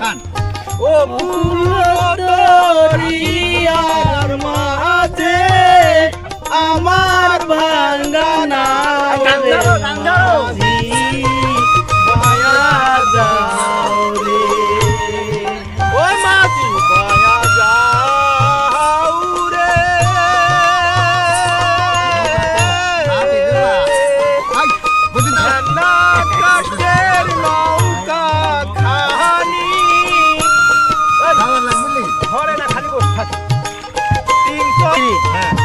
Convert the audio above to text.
গান ও É.